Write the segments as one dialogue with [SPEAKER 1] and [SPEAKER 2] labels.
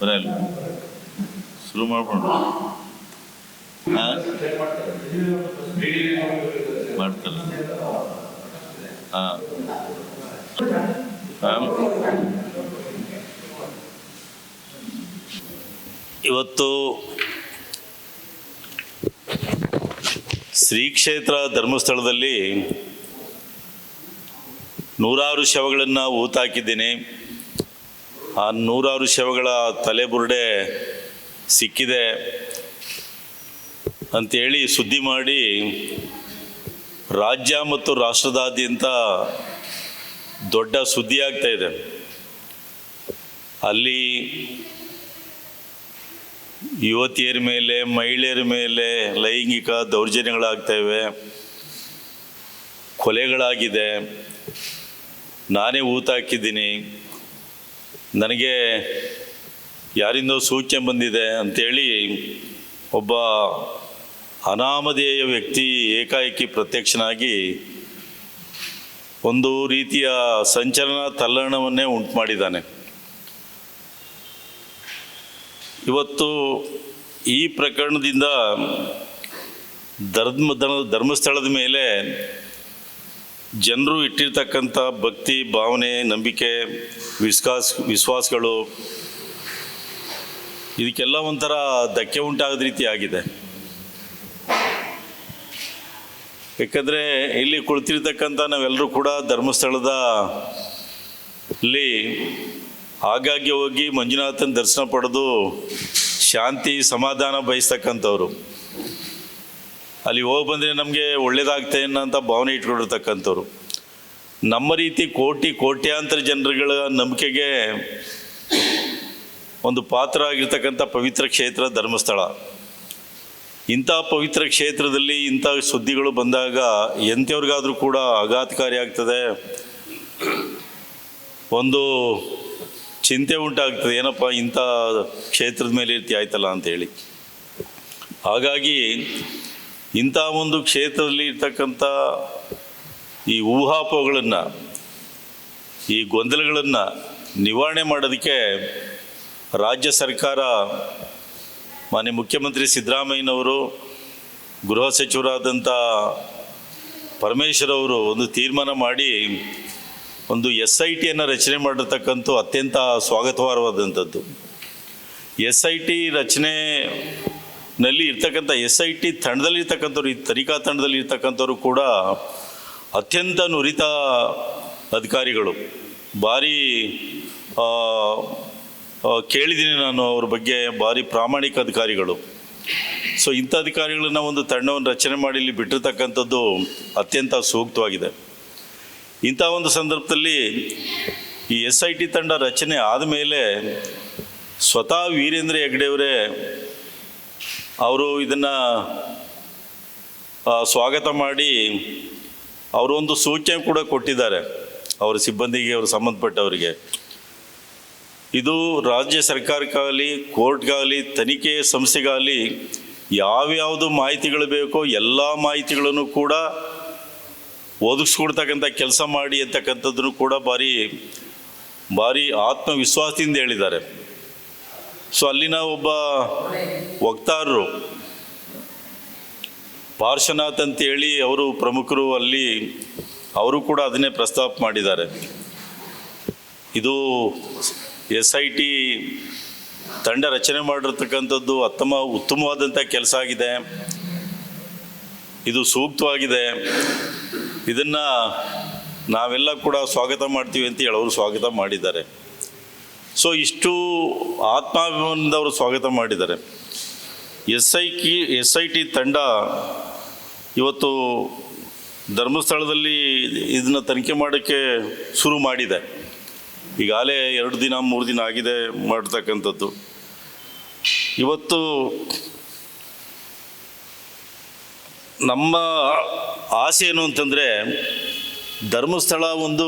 [SPEAKER 1] ಬರಲ್ಲ ಶುರು ಮಾಡ್ಬೋಣ ಮಾಡ್ತಾರೆ. ಹಾಂ. ಇವತ್ತು ಶ್ರೀ ಕ್ಷೇತ್ರ ಧರ್ಮಸ್ಥಳದಲ್ಲಿ ನೂರಾರು ಶವಗಳನ್ನು ಊತಾಕಿದ್ದೀನಿ ಆ ನೂರಾರು ಶವಗಳ ತಲೆಬುರುಡೆ ಸಿಕ್ಕಿದೆ ಅಂತೇಳಿ ಸುದ್ದಿ ಮಾಡಿ ರಾಜ್ಯ ಮತ್ತು ರಾಷ್ಟ್ರದಾದ್ಯಂತ ದೊಡ್ಡ ಸುದ್ದಿ ಆಗ್ತಾ ಇದೆ. ಅಲ್ಲಿ ಯುವತಿಯರ ಮೇಲೆ, ಮಹಿಳೆಯರ ಮೇಲೆ ಲೈಂಗಿಕ ದೌರ್ಜನ್ಯಗಳಾಗ್ತವೆ ಕೊಲೆಗಳಾಗಿದೆ. ನಾನೇ ಊತ ಹಾಕಿದ್ದೀನಿ ನನಗೆ ಯಾರಿಂದೋ ಸೂಚನೆ ಬಂದಿದೆ ಅಂಥೇಳಿ ಒಬ್ಬ ಅನಾಮಧೇಯ ವ್ಯಕ್ತಿ ಏಕಾಏಕಿ ಪ್ರತ್ಯಕ್ಷನಾಗಿ ಒಂದು ರೀತಿಯ ಸಂಚಲನ ತಲ್ಲಣವನ್ನೇ ಉಂಟು ಮಾಡಿದ್ದಾನೆ. ಇವತ್ತು ಈ ಪ್ರಕರಣದಿಂದ ಧರ್ಮ ಧರ್ಮ- ಧರ್ಮಸ್ಥಳದ ಮೇಲೆ ಜನರು ಇಟ್ಟಿರ್ತಕ್ಕಂಥ ಭಕ್ತಿ, ಭಾವನೆ, ನಂಬಿಕೆ, ವಿಶ್ವಾಸ, ವಿಶ್ವಾಸಗಳು, ಇದಕ್ಕೆಲ್ಲ ಒಂಥರ ಧಕ್ಕೆ ಉಂಟಾಗದ ರೀತಿ ಆಗಿದೆ. ಯಾಕಂದರೆ ಇಲ್ಲಿ ಕುಳಿತಿರ್ತಕ್ಕಂಥ ನಾವೆಲ್ಲರೂ ಕೂಡ ಧರ್ಮಸ್ಥಳದ ಅಲ್ಲಿ ಆಗಾಗ್ಗೆ ಹೋಗಿ ಮಂಜುನಾಥನ ದರ್ಶನ ಪಡೆದು ಶಾಂತಿ, ಸಮಾಧಾನ ಬಯಸ್ತಕ್ಕಂಥವ್ರು. ಅಲ್ಲಿ ಹೋಗಿ ಬಂದರೆ ನಮಗೆ ಒಳ್ಳೇದಾಗ್ತದೆ ಅನ್ನೋಂಥ ಭಾವನೆ ಇಟ್ಕೊಂಡಿರ್ತಕ್ಕಂಥವ್ರು. ನಮ್ಮ ರೀತಿ ಕೋಟಿ ಕೋಟ್ಯಾಂತರ ಜನರುಗಳ ನಂಬಿಕೆಗೆ ಒಂದು ಪಾತ್ರ ಆಗಿರ್ತಕ್ಕಂಥ ಪವಿತ್ರ ಕ್ಷೇತ್ರ ಧರ್ಮಸ್ಥಳ. ಇಂಥ ಪವಿತ್ರ ಕ್ಷೇತ್ರದಲ್ಲಿ ಇಂಥ ಸುದ್ದಿಗಳು ಬಂದಾಗ ಎಂಥವ್ರಿಗಾದರೂ ಕೂಡ ಆಘಾತಕಾರಿ ಆಗ್ತದೆ. ಒಂದು ಚಿಂತೆ ಉಂಟಾಗ್ತದೆ, ಏನಪ್ಪ ಇಂಥ ಕ್ಷೇತ್ರದ ಮೇಲೆ ರೀತಿ ಆಯ್ತಲ್ಲ ಅಂತೇಳಿ ಹಾಗಾಗಿ ಇಂಥ ಒಂದು ಕ್ಷೇತ್ರದಲ್ಲಿ ಇರ್ತಕ್ಕಂಥ ಈ ಊಹಾಪೋಹಗಳನ್ನು, ಈ ಗೊಂದಲಗಳನ್ನು ನಿವಾರಣೆ ಮಾಡೋದಕ್ಕೆ ರಾಜ್ಯ ಸರ್ಕಾರ ಮಾನ್ಯ ಮುಖ್ಯಮಂತ್ರಿ ಸಿದ್ದರಾಮಯ್ಯನವರು, ಗೃಹ ಸಚಿವರಾದಂಥ ಪರಮೇಶ್ವರ್ ಅವರು ಒಂದು ತೀರ್ಮಾನ ಮಾಡಿ ಒಂದು ಎಸ್ ಐ ಟಿಯನ್ನು ರಚನೆ ಮಾಡಿರ್ತಕ್ಕಂಥ ಅತ್ಯಂತ ಸ್ವಾಗತವಾರವಾದಂಥದ್ದು ಎಸ್ ಐ ಟಿ ರಚನೆನಲ್ಲಿ ಇರ್ತಕ್ಕಂಥ ಎಸ್ ಐ ಟಿ ತಂಡದಲ್ಲಿ ಇರ್ತಕ್ಕಂಥವ್ರು ಈ ತನಿಖಾ ತಂಡದಲ್ಲಿ ಇರ್ತಕ್ಕಂಥವ್ರು ಕೂಡ ಅತ್ಯಂತ ನುರಿತ ಅಧಿಕಾರಿಗಳು. ಭಾರಿ ಕೇಳಿದ್ದೀನಿ ನಾನು ಅವ್ರ ಬಗ್ಗೆ, ಭಾರಿ ಪ್ರಾಮಾಣಿಕ ಅಧಿಕಾರಿಗಳು. ಸೊ ಇಂಥ ಅಧಿಕಾರಿಗಳನ್ನ ಒಂದು ತಂಡವನ್ನು ರಚನೆ ಮಾಡಿ ಇಲ್ಲಿ ಬಿಟ್ಟಿರ್ತಕ್ಕಂಥದ್ದು ಅತ್ಯಂತ ಸೂಕ್ತವಾಗಿದೆ. ಇಂಥ ಒಂದು ಸಂದರ್ಭದಲ್ಲಿ ಈ ಎಸ್ ಐ ಟಿ ತಂಡ ರಚನೆ ಆದಮೇಲೆ ಸ್ವತಃ ವೀರೇಂದ್ರ ಹೆಗ್ಡೆಯವರೇ ಅವರು ಇದನ್ನು ಸ್ವಾಗತ ಮಾಡಿ ಅವರು ಒಂದು ಸೂಚನೆ ಕೂಡ ಕೊಟ್ಟಿದ್ದಾರೆ ಅವರ ಸಿಬ್ಬಂದಿಗೆ, ಅವರು ಸಂಬಂಧಪಟ್ಟವರಿಗೆ. ಇದು ರಾಜ್ಯ ಸರ್ಕಾರಕ್ಕಾಗಲಿ, ಕೋರ್ಟ್ಗಾಗಲಿ, ತನಿಖೆ ಸಂಸ್ಥೆಗಾಗಲಿ ಯಾವ್ಯಾವುದು ಮಾಹಿತಿಗಳು ಬೇಕೋ ಎಲ್ಲ ಮಾಹಿತಿಗಳನ್ನು ಕೂಡ ಒದಗಿಸ್ಕೊಡ್ತಕ್ಕಂಥ ಕೆಲಸ ಮಾಡಿ ಅಂತಕ್ಕಂಥದ್ದನ್ನು ಕೂಡ ಭಾರಿ ಭಾರಿ ಆತ್ಮವಿಶ್ವಾಸದಿಂದ ಹೇಳಿದ್ದಾರೆ. ಸೊ ಅಲ್ಲಿನ ಒಬ್ಬ ವಕ್ತಾರರು ಪಾರ್ಶ್ವನಾಥ್ ಅಂತೇಳಿ ಅವರು ಪ್ರಮುಖರು ಅಲ್ಲಿ, ಅವರು ಕೂಡ ಅದನ್ನೇ ಪ್ರಸ್ತಾಪ ಮಾಡಿದ್ದಾರೆ. ಇದು ಎಸ್ ಐ ಟಿ ತಂಡ ರಚನೆ ಮಾಡಿರ್ತಕ್ಕಂಥದ್ದು ಅತ್ತಮ, ಉತ್ತಮವಾದಂಥ ಕೆಲಸ ಆಗಿದೆ. ಇದು ಸೂಕ್ತವಾಗಿದೆ. ಇದನ್ನು ನಾವೆಲ್ಲ ಕೂಡ ಸ್ವಾಗತ ಮಾಡ್ತೀವಿ ಅಂತ ಅವರು ಸ್ವಾಗತ ಮಾಡಿದ್ದಾರೆ. ಸೊ ಇಷ್ಟು ಆತ್ಮಾಭಿಮಾನದಿಂದ ಅವರು ಸ್ವಾಗತ ಮಾಡಿದ್ದಾರೆ. ಎಸ್ ಐ ಕಿ ಎಸ್ ಐ ಟಿ ತಂಡ ಇವತ್ತು ಧರ್ಮಸ್ಥಳದಲ್ಲಿ ಇದನ್ನು ತನಿಖೆ ಮಾಡೋಕ್ಕೆ ಶುರು ಮಾಡಿದೆ. ಈಗಾಗಲೇ ಎರಡು ದಿನ, ಮೂರು ದಿನ ಆಗಿದೆ ಮಾಡ್ತಕ್ಕಂಥದ್ದು. ಇವತ್ತು ನಮ್ಮ ಆಸೆ ಏನು ಅಂತಂದರೆ ಧರ್ಮಸ್ಥಳ ಒಂದು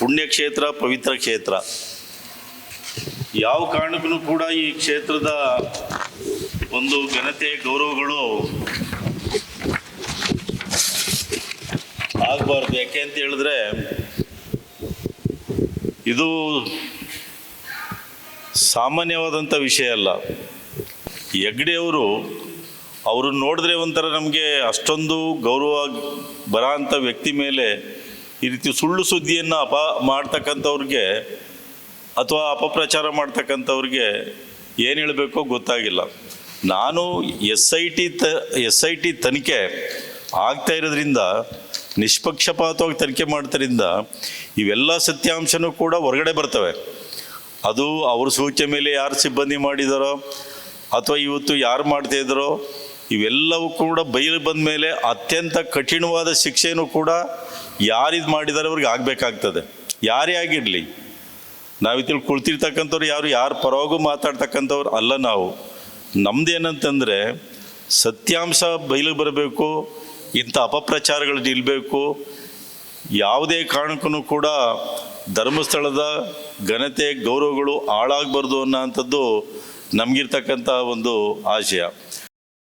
[SPEAKER 1] ಪುಣ್ಯಕ್ಷೇತ್ರ, ಪವಿತ್ರ ಕ್ಷೇತ್ರ. ಯಾವ ಕಾರಣಕ್ಕೂ ಕೂಡ ಈ ಕ್ಷೇತ್ರದ ಒಂದು ಘನತೆ, ಗೌರವಗಳು ಆಗಬಾರ್ದು. ಯಾಕೆ ಅಂತ ಹೇಳಿದ್ರೆ, ಇದು ಸಾಮಾನ್ಯವಾದಂಥ ವಿಷಯ ಅಲ್ಲ. ಹೆಗ್ಡೆಯವರು ಅವರು ನೋಡಿದ್ರೆ ಒಂಥರ ನಮಗೆ ಅಷ್ಟೊಂದು ಗೌರವ ಬರೋ ಅಂಥ ವ್ಯಕ್ತಿ ಮೇಲೆ ಈ ರೀತಿ ಸುಳ್ಳು ಸುದ್ದಿಯನ್ನು ಅಪ ಮಾಡ್ತಕ್ಕಂಥವ್ರಿಗೆ ಅಥವಾ ಅಪಪ್ರಚಾರ ಮಾಡ್ತಕ್ಕಂಥವ್ರಿಗೆ ಏನು ಹೇಳಬೇಕೋ ಗೊತ್ತಾಗಿಲ್ಲ. ನಾನು ಎಸ್ ಐ ಟಿ ತ, ಎಸ್ ಐ ಟಿ ತನಿಖೆ ಆಗ್ತಾ ಇರೋದ್ರಿಂದ, ನಿಷ್ಪಕ್ಷಪಾತವಾಗಿ ತನಿಖೆ ಮಾಡ್ತರಿಂದ ಇವೆಲ್ಲ ಸತ್ಯಾಂಶನೂ ಕೂಡ ಹೊರಗಡೆ ಬರ್ತವೆ. ಅದು ಅವ್ರ ಸೂಚನೆ ಮೇಲೆ ಯಾರು ಸಿಬ್ಬಂದಿ ಮಾಡಿದಾರೋ ಅಥವಾ ಇವತ್ತು ಯಾರು ಮಾಡ್ತಾ ಇದ್ದಾರೋ ಇವೆಲ್ಲವೂ ಕೂಡ ಬಯಲು ಬಂದ ಮೇಲೆ ಅತ್ಯಂತ ಕಠಿಣವಾದ ಶಿಕ್ಷೆಯೂ ಕೂಡ ಯಾರಿದು ಮಾಡಿದ್ದಾರೆ ಅವ್ರಿಗೆ ಆಗಬೇಕಾಗ್ತದೆ. ಯಾರೇ ಆಗಿರಲಿ. ನಾವಿಲ್ಲಿ ಕುಳಿತಿರ್ತಕ್ಕಂಥವ್ರು ಯಾರು ಯಾರು ಪರವಾಗೂ ಮಾತಾಡ್ತಕ್ಕಂಥವ್ರು ಅಲ್ಲ ನಾವು. ನಮ್ದೇನಂತಂದರೆ ಸತ್ಯಾಂಶ ಬಯಲಿಗೆ ಬರಬೇಕು, ಇಂಥ ಅಪಪ್ರಚಾರಗಳು ನಿಲ್ಲಬೇಕು ಯಾವುದೇ ಕಾರಣಕ್ಕೂ ಕೂಡ ಧರ್ಮಸ್ಥಳದ ಘನತೆ, ಗೌರವಗಳು ಹಾಳಾಗಬಾರ್ದು ಅನ್ನೋಂಥದ್ದು ನಮಗಿರ್ತಕ್ಕಂಥ ಒಂದು ಆಶಯ.